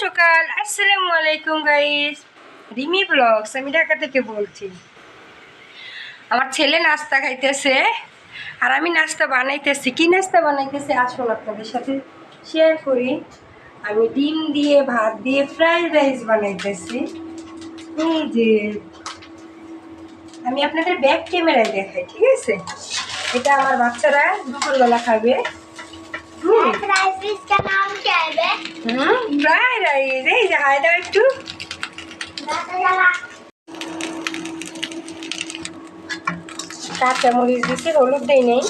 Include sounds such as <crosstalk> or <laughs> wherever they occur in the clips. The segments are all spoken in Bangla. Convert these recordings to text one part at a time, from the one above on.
সকাল। আসসালামু আলাইকুম গাইস রিমি ব্লগস আমি ঢাকা থেকে বলছি। আমার ছেলে নাস্তা খাইতেছে, আর আমি নাস্তা বানাইতেছি। কি নাস্তা বানাইতেছি? আসুন আপনাদের সাথে শেয়ার করি। আমি ডিম দিয়ে, ভাত দিয়ে ফ্রাইড রাইস বানাইতেছি। এই যে, আমি আপনাদের ব্যাক ক্যামেরায় দেখাই, ঠিক আছে? এটা আমার বাচ্চারা দুপুরবেলা খাবে। হুম ড্রাই রাইস এই একটু কাঁচা মরিচ দিছি হলুদ দিই নেই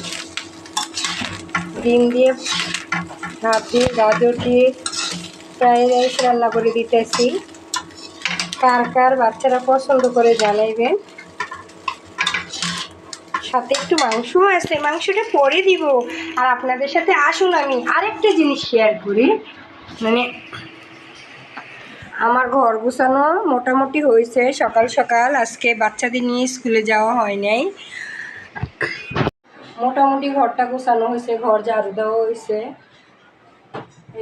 ডিম দিয়ে ভাত দিয়ে গাজর দিয়ে ফ্রাই রাইস রান্না করে দিতেছি। কার কার বাচ্চারা পছন্দ করে জানাইবেন। সাথে একটু মাংসও আছে, মাংসটা পরে দিব। আর আপনাদের সাথে আসুন আমি আরেকটা জিনিস শেয়ার করি। মানে আমার ঘর গুছানো মোটামুটি হয়েছে, সকাল সকাল। আজকে বাচ্চাদের নিয়ে স্কুলে যাওয়া হয় নাই। মোটামুটি ঘরটা গুছানো হয়েছে, ঘর ঝাড়ু দেওয়া হয়েছে।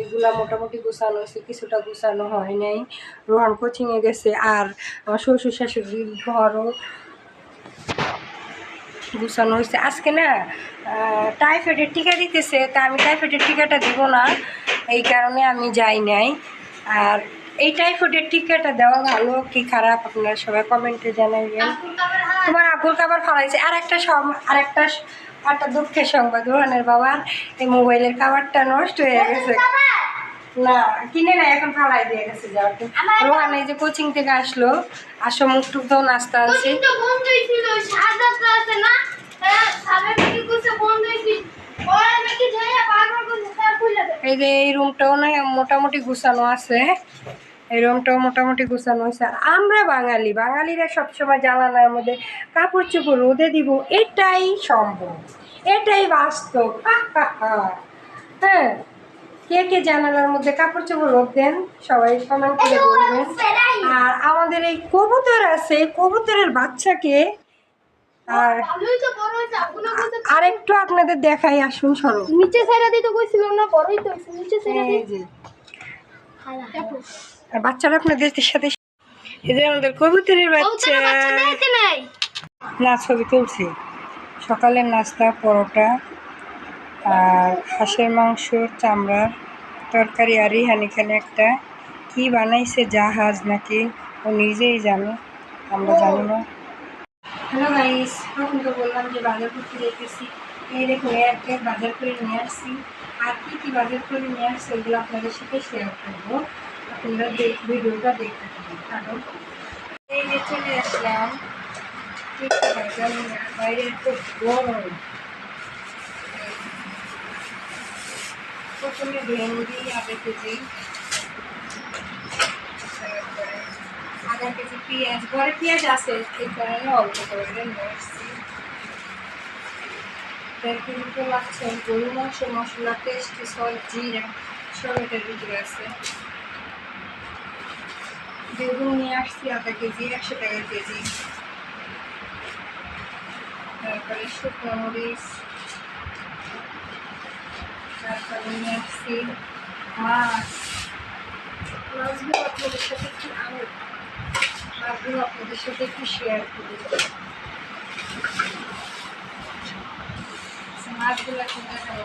এইগুলা মোটামুটি গুছানো হয়েছে, কিছুটা গুছানো হয় নাই। রোহান কোচিংয়ে গেছে, আর আমার শ্বশুর শাশুড়ির ঘরও গুছানো হয়েছে। আজকে না টাইফয়েডের টিকা দিতেছে তা আমি টাইফয়েডের টিকাটা দিব না এই কারণে আমি যাই নাই। আর এই টাইফয়েডের টিকাটা দেওয়া ভালো কি খারাপ আপনারা সবাই কমেন্টে জানাইবেন। তোমার আব্বুর খাবার ফলাইছে আর একটা আর একটা একটা দুঃখের সংবাদ রোহানের বাবার এই মোবাইলের খাবারটা নষ্ট হয়ে গেছে। না কিনে না এখন ফালাই দিয়ে গেছে রোহান এই যে কোচিং থেকে আসলো আসো মুখ টুক দাও নাস্তা হ্যাঁ এই যে এই রুমটাও না মোটামুটি গুছানো আছে। এই রুমটাও মোটামুটি গুছানো আছে আর আমরা বাঙালি বাঙালিরা সবসময় জানালার মধ্যে কাপড় চোপড় রোদে দিব এটাই সম্ভব। এটাই বাস্তব। <laughs> হ্যাঁ। কে কে জানালার মধ্যে কাপড় চোপড় রোদ দেন সবাই কমেন্ট করে বলবেন। আর আমাদের এই কবুতর আছে কবুতরের বাচ্চাকে আর আরেকটু আপনাদের দেখাই আসুন সরো। নিচে সাইরা দিতে কইছিল না বড়ই তো নিচে সাইরা এই আর বাচ্চারা আপনাদের সাথে যে আমাদের কবুতরের বাচ্চা। না ছবি তুলছি। সকালের নাস্তা পরোটা। আর হাঁসের মাংস চামড়ার তরকারি আর রিহান এখানে একটা। কি বানাইছে জাহাজ নাকি, ও নিজেই জানে, আমরা জানি না। হ্যালো গাইস তখন তো বললাম যে বাজার করতে যেতেছি এই দেখুন একটা বাজার করে নিয়ে আসছি। আর কি কি বাজার করে নিয়ে আসছি, ওগুলো আপনাদের সাথে শেয়ার করব। আপনারা দেখ, ভিডিওটা দেখতে থাকুন। কারণ এই যে চলে আসলাম বাইরে খুব গরম। প্রথমে ভেন্ডি আধা কেজি আধা কেজি পেঁয়াজ, ঘরে পেঁয়াজ আছে, এই কারণে অল্প করে নিয়ে আসছি দেড় কেজি লাগছে গরু মাংস, মশলা, পেস্ট সল জিরা সব এটার ভিতরে আছে। বেগুন নিয়ে আসছি, আধা কেজি, একশো টাকা কেজি। তারপরে শুকনো মরিচ তারপরে আসছি মাছ মাছগুলো আপনাদের সাথে একটু আনো মাছগুলো আপনাদের সাথে একটু শেয়ার করি মাছগুলো একটু দেখাবো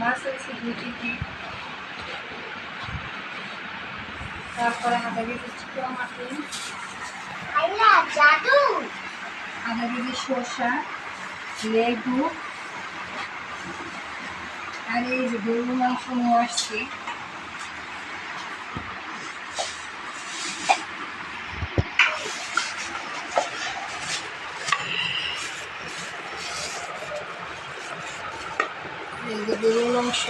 মাছ মাছ লেবু আর এই যে গরুর মাংস নিয়ে আসছি। গরুর মাংস।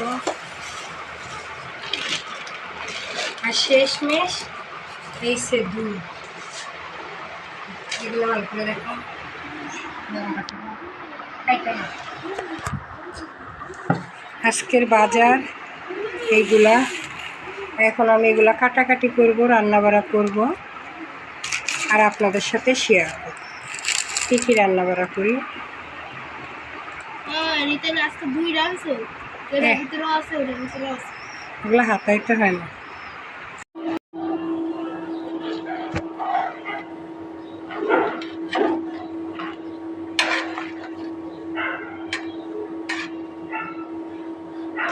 আর শেষমেশ এই সে দুধ। এগুলো ভালো করে দেখো। আজকের বাজার এইগুলা। এখন আমি এগুলা কাটাকাটি করব রান্নাবাড়া করব আর আপনাদের সাথে শেয়ার করব। কী কী রান্নাবাড়া করি? হ্যাঁ। এগুলো হাতাইতে হয় না।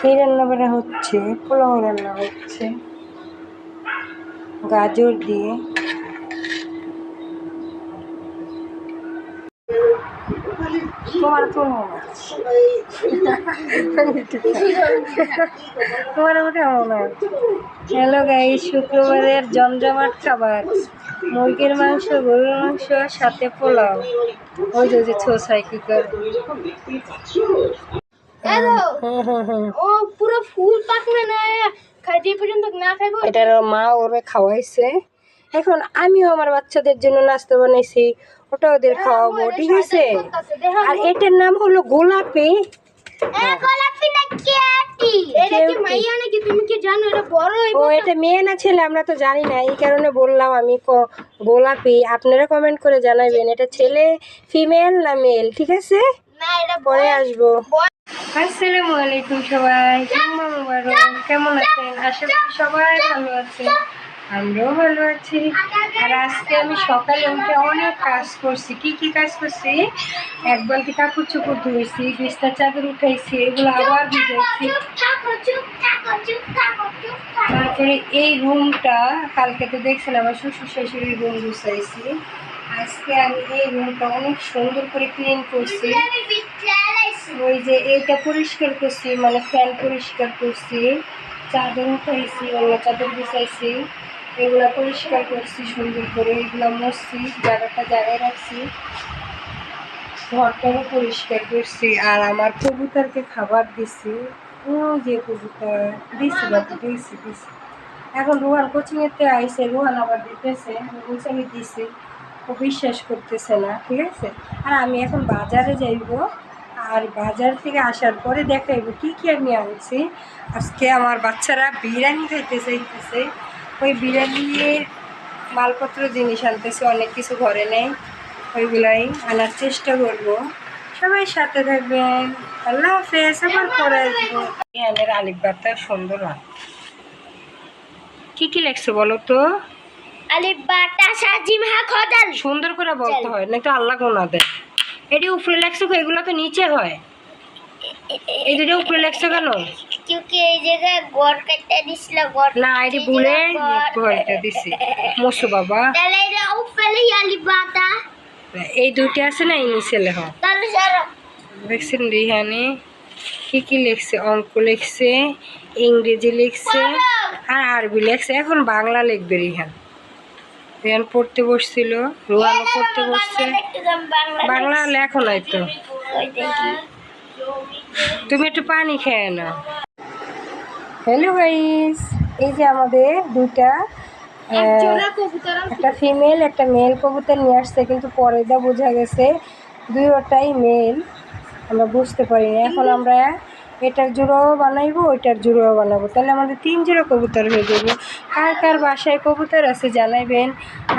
কি রান্না বান্না হচ্ছে, পোলাও রান্না হচ্ছে। গাজর দিয়ে। তোমার হ্যালো গাই শুক্রবারের জমজমাট খাবার। মুরগির মাংস, গরুর মাংস, সাথে পোলাও। ওই যে ছোসাই কি করে? হুম হুম হুম ও পুরো ফুল পাকবে না খাই পর্যন্ত না খাইবো। এটার মা ওরে খাওয়াইছে। এখন আমিও আমার বাচ্চাদের জন্য নাস্তা বানাইছি ওটা ওদের খাওয়াবো ঠিক আছে? আর এটার নাম হলো গোলাপি। এটা ও মেয়ে না ছেলে? আমরা তো জানি না। এই কারণে বললাম আমি গোলাপি। আপনারা কমেন্ট করে জানাবেন এটা ছেলে ফিমেল না মেল ঠিক আছে? পরে আসব। আসসালামু আলাইকুম সবাই জুম্মা কেমন আছেন? আশা করি সবাই ভালো আছেন। আমরাও ভালো আছি। আর আজকে আমি সকালে উঠে অনেক কাজ করছি। কি কি কাজ করছি? এক বালতি কাপড় চোপড় ধুয়েছি বিস্তার চাদর উঠাইছি এগুলো আবার ভিজাইছি। তারপরে এই রুমটা কালকে তো দেখছিলাম আমার শ্বশুর শাশুড়ির রুম গুছাইছি। আজকে আমি এই রুমটা অনেক সুন্দর করে ক্লিন করছি। ওই যে এইটা পরিষ্কার করছি মানে ফ্যান পরিষ্কার করছি। চাদর উঠাইছি অন্য চাদর বিছাইছি। এগুলা পরিষ্কার করছি সুন্দর করে এগুলা মসছি জায়গাটা জায়গায় রাখছি। ঘরটাও পরিষ্কার করছি আর আমার কবুতরকে খাবার দিছি। ও যে কবুতর দিছি বাবা দিছি দিছি। এখন রোহান কোচিংয়েতে আইসে রোহান আবার দিতেছে আমি দিছি। ও বিশ্বাস করতেছে না, ঠিক আছে? আর আমি এখন বাজারে যাইব, আর বাজার থেকে আসার পরে দেখাইব কি কি আমি আনছি। আজকে আমার বাচ্চারা বিরিয়ানি খাইতে চাইতেছে। ওই বিরিয়ানির মালপত্র জিনিস আনতেছে, অনেক কিছু ঘরে নেই, ওইগুলাই আনার চেষ্টা করব। সবাই সাথে থাকবেন। আল্লাহ হাফেজ, আবার পরে আসব। বিরিয়ানির আলিফ বার্তা সুন্দর হয়। কি কি লেখছো বলো তো? হা খ সুন্দর করে বলতে হয় না তো আল্লাহ কোনা দেয় এটি উপরে লেখছো এগুলো তো নিচে হয়। এই দুটো উপরে লাগছে কেন এই এই দুটি আছে না নিচে কি কি লিখছে? অঙ্ক লিখছে ইংরেজি লিখছে আর আরবি লিখছে। এখন বাংলা লিখবে রিহান। রিহান পড়তে বসছিল রোহানও পড়তে বসছে। বাংলা লেখো নাই তো। তুমি একটু পানি খেয়ে না হ্যালো গাইস এই যে আমাদের দুটা আহ, একটা ফিমেল একটা মেল কবুতর নিয়ে আসছে কিন্তু পরে যা বোঝা গেছে দুইটাই মেল আমরা বুঝতে পারিনি এখন আমরা এটার জোড়াও বানাইবো ওইটার জোড়াও বানাবো। তাহলে আমাদের তিন জোড়া কবুতর হয়ে যাবে। কার কার বাসায় কবুতর আছে জানাইবেন।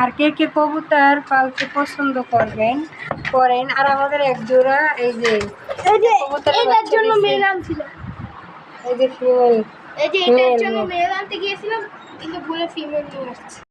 আর কে কে কবুতর পালতে পছন্দ করবেন করেন। আর আমাদের এক জোড়া এই যে এই এটার জন্য দিছে। মেল ছিল এই যে ফিমেল এই যে এটার জন্য. মেল আনতে গিয়েছিলাম কিন্তু ভুলে ফিমেল নিয়ে আসছি।